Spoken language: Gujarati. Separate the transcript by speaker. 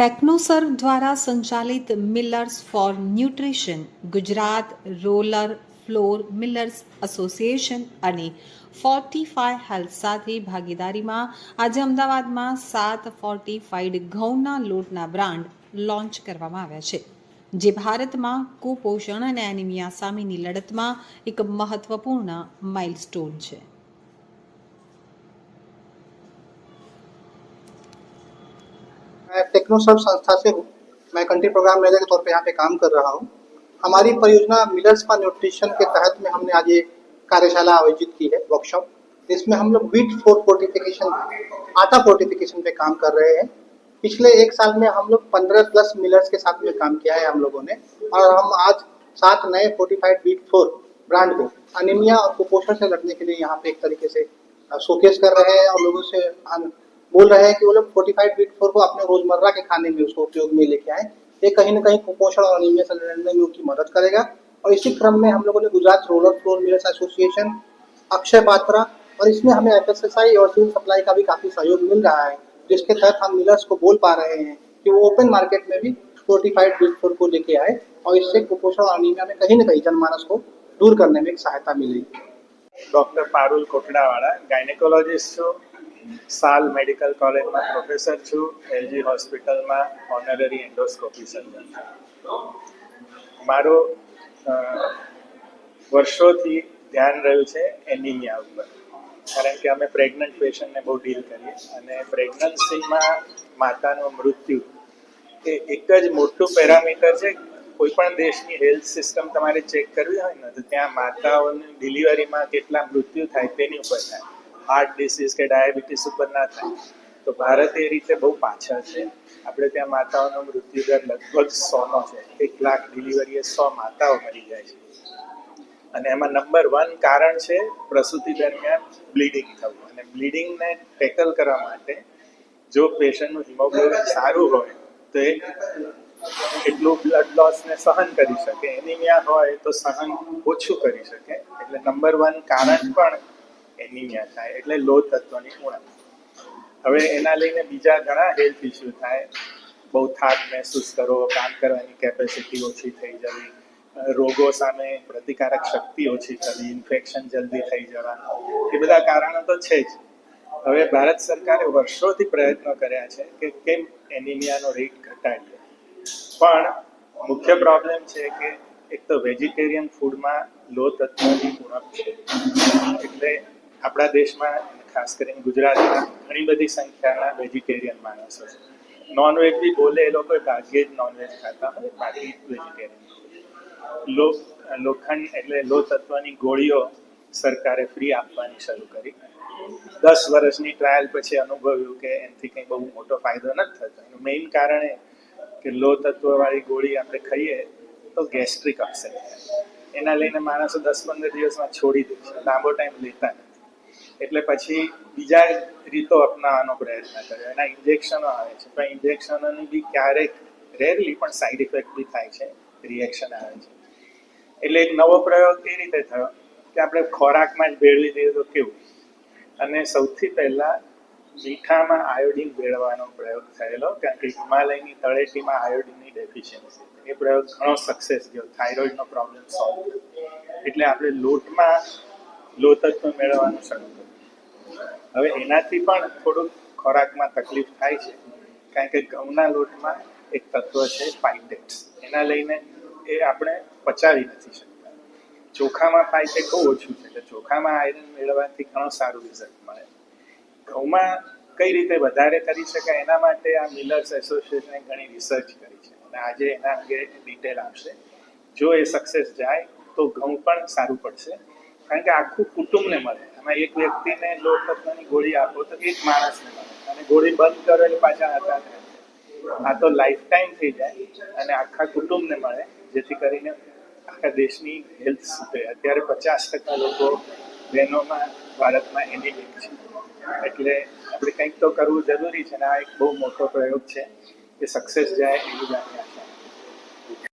Speaker 1: ટેકનોસર્વ દ્વારા સંચાલિત millers for nutrition, Gujarat roller flour millers association અને ફોર્ટીફાઈ હેલ્થ સાથે ભાગીદારીમાં આજે અમદાવાદમાં સાત ફોર્ટિફાઈડ ઘઉંના લોટના બ્રાન્ડ લોન્ચ કરવામાં આવ્યા છે, જે ભારતમાં કુપોષણ અને એનિમિયા સામેની લડતમાં એક મહત્વપૂર્ણ માઇલસ્ટોન છે.
Speaker 2: मैं टेक्नोसर्व संस्था से हूँ। मैं कंट्री प्रोग्राम मैनेजर के तौर पे यहाँ पे काम कर रहा हूँ। हमारी परियोजना मिलर्स फॉर न्यूट्रिशन के तहत में हमने आज ये कार्यशाला आयोजित की है वर्कशॉप इसमें हम लोग वीट फोर्ट फोर्टिफिकेशन आटा फोर्टिफिकेशन पे काम कर रहे हैं। पिछले एक साल में हम लोग पंद्रह प्लस मिलर्स के साथ में काम किया है हम लोगों ने। और हम आज सात नए फोर्टिफाइड वीट फोर ब्रांड को अनिमिया और कुपोषण से लड़ने के लिए यहाँ पे एक तरीके से शोकेस कर रहे हैं और लोगों से बोल रहे हैं कि वो लोग फोर्टिफाइड बीट फोर को अपने रोज़मर्रा के खाने में उसको उपयोग में लेके आए। ये कहीं ना कहीं कुपोषण और अनिमिया से लड़ने में उनकी मदद करेगा। और इसी क्रम में हम लोगों ने Gujarat roller flour millers association Akshay Patra और इसमें हमें एफ़ एस एस आई और सिविल सप्लाई का भी काफ़ी सहयोग मिल रहा है, जिसके तहत हम मिलर्स को बोल पा रहे हैं कि वो ओपन मार्केट में भी फोर्टिफाइड बीट फोर को लेके आए और इससे कुपोषण और अनिमिया में कहीं ना कहीं जनमानस को दूर करने में एक सहायता मिलेगी।
Speaker 3: डॉक्टर पारुल कोटड़ावाड़ा गायनेकोलॉजिस्ट સાલ મેડિકલ કોલેજમાં પ્રોફેસર છું, એલજી હોસ્પિટલમાં ઓનરરી એન્ડોસ્કોપી સર્જન મારો વર્ષોથી ધ્યાન રહ્યું છે એનિમિયા ઉપર. કારણ કે અમે પ્રેગ્નન્ટ પેશન્ટને બહુ ડીલ કરીએ અને પ્રેગ્નન્સીમાં માતાનું મૃત્યુ એ એક જ મોટું પેરામીટર છે. કોઈ પણ દેશની હેલ્થ સિસ્ટમ તમારે ચેક કરવી હોય ને, તો ત્યાં માતાઓની ડિલિવરીમાં કેટલા મૃત્યુ થાય તેની ઉપર થાય. હાર્ટ ડિસીઝ કે ડાયાબિટીસ ઉપર ના થાય. તો ભારત એ રીતે બહુ પાછળ છે. આપણે ત્યાં માતાઓનો મૃત્યુદર લગભગ સોનો છે. એક લાખ ડિલિવરીએ સો માતાઓ મરી જાય છે. અને એમાં નંબર વન કારણ છે પ્રસૂતિ દરમિયાન બ્લીડિંગ થવું. અને બ્લીડિંગને ટેકલ કરવા માટે જો પેશન્ટનું હિમોગ્લોબિન સારું હોય, તો એ એટલું બ્લડ લોસને સહન કરી શકે. એનિમિયા હોય તો સહન ઓછું કરી શકે. એટલે નંબર વન કારણ પણ એનિમિયા થાય એટલે લો તત્વની ઉણપ. હવે એના લઈને બીજા ઘણા હેલ્થ ઇસ્યુ થાય. બહુ થાક મહેસૂસ કરવો કામ કરવાની કેપેસિટી ઓછી થઈ જવી રોગો સામે પ્રતિકારક શક્તિ ઓછી થવી ઇન્ફેક્શન જલ્દી થઈ જવા એ બધા કારણો તો છે જ. હવે ભારત સરકારે વર્ષોથી પ્રયત્નો કર્યા છે કે કેમ એનિમિયાનો રેટ ઘટાડીએ પણ મુખ્ય પ્રોબ્લેમ છે કે એક તો વેજીટેરિયન ફૂડમાં લો તત્વની ઉણપ છે. એટલે આપણા દેશમાં ખાસ કરીને ગુજરાતમાં ઘણી બધી સંખ્યાના વેજીટેરિયન માણસો છે. નોનવેજ બી બોલે એ લોકો, ભાગ્યે જ નોનવેજ ખાતા હોય, બાકી વેજીટેરિયન લો, લોખંડ એટલે લો તત્વની ગોળીઓ સરકારે ફ્રી આપવાની શરૂ કરી. દસ વર્ષની ટ્રાયલ પછી અનુભવ્યું કે એનાથી કંઈ બહુ મોટો ફાયદો નથી થતો. એનું મેઇન કારણ એ કે લો તત્વવાળી ગોળી આપણે ખાઈએ તો ગેસ્ટ્રિક અપસેટ એના લઈને માણસો દસ પંદર દિવસમાં છોડી દે છે. લાંબો ટાઈમ લેતા નથી. એટલે પછી બીજા રીતો અપનાવવાનો પ્રયત્ન કર્યો. એના ઇન્જેક્શનો આવે છે. પણ ઇન્જેક્શનોની બી ક્યારેક રેરલી પણ સાઈડ ઇફેક્ટ બી થાય છે. રિએક્શન આવે છે. એટલે એક નવો પ્રયોગ એ રીતે થયો કે આપણે ખોરાકમાં જ ભેળવી દઈએ તો કેવું? અને સૌથી પહેલા મીઠામાં આયોડિન ભેળવાનો પ્રયોગ થયેલો, કારણ કે હિમાલયની તળેટીમાં આયોડિનની ડેફિશિયન્સી એ પ્રયોગ ઘણો સક્સેસ ગયો. થાઇરોઇડનો પ્રોબ્લેમ સોલ્વ એટલે આપણે લોટમાં લોતત્વ મેળવવાનું શરૂ કર્યું. હવે એનાથી પણ થોડુંક ખોરાકમાં તકલીફ થાય છે, કારણ કે ઘઉંના લોટમાં એક તત્વ છે ફાઇટેક્સ એના લઈને એ આપણે પચાવી નથી શકતા. ચોખામાં પાઇટેક બહુ ઓછું છે, એટલે ચોખામાં આયરન મેળવવાથી ઘણું સારું રિઝલ્ટ મળે. ઘઉંમાં કઈ રીતે વધારે કરી શકાય એના માટે આ મિલર્સ એસોસિએશને ઘણી રિસર્ચ કરી છે. અને આજે એના અંગે ડિટેલ આપશે. જો એ સક્સેસ જાય, તો ઘઉં પણ સારું પડશે. કારણ કે આખું કુટુંબને મળે. એમાં એક વ્યક્તિને લો તત્વની ગોળી આપો તો એક માણસને મળે. અને ગોળી બંધ કરો એટલે પાછા હતા આ તો લાઈફ ટાઈમ થઈ જાય અને આખા કુટુંબને મળે, જેથી કરીને આખા દેશની હેલ્થ સુધરે. અત્યારે પચાસ ટકા લોકો બહેનોમાં ભારતમાં એનિમિક છે. એટલે આપણે કંઈક તો કરવું જરૂરી છે અને આ એક બહુ મોટો પ્રયોગ છે કે સક્સેસ જાય એવી જ આશા.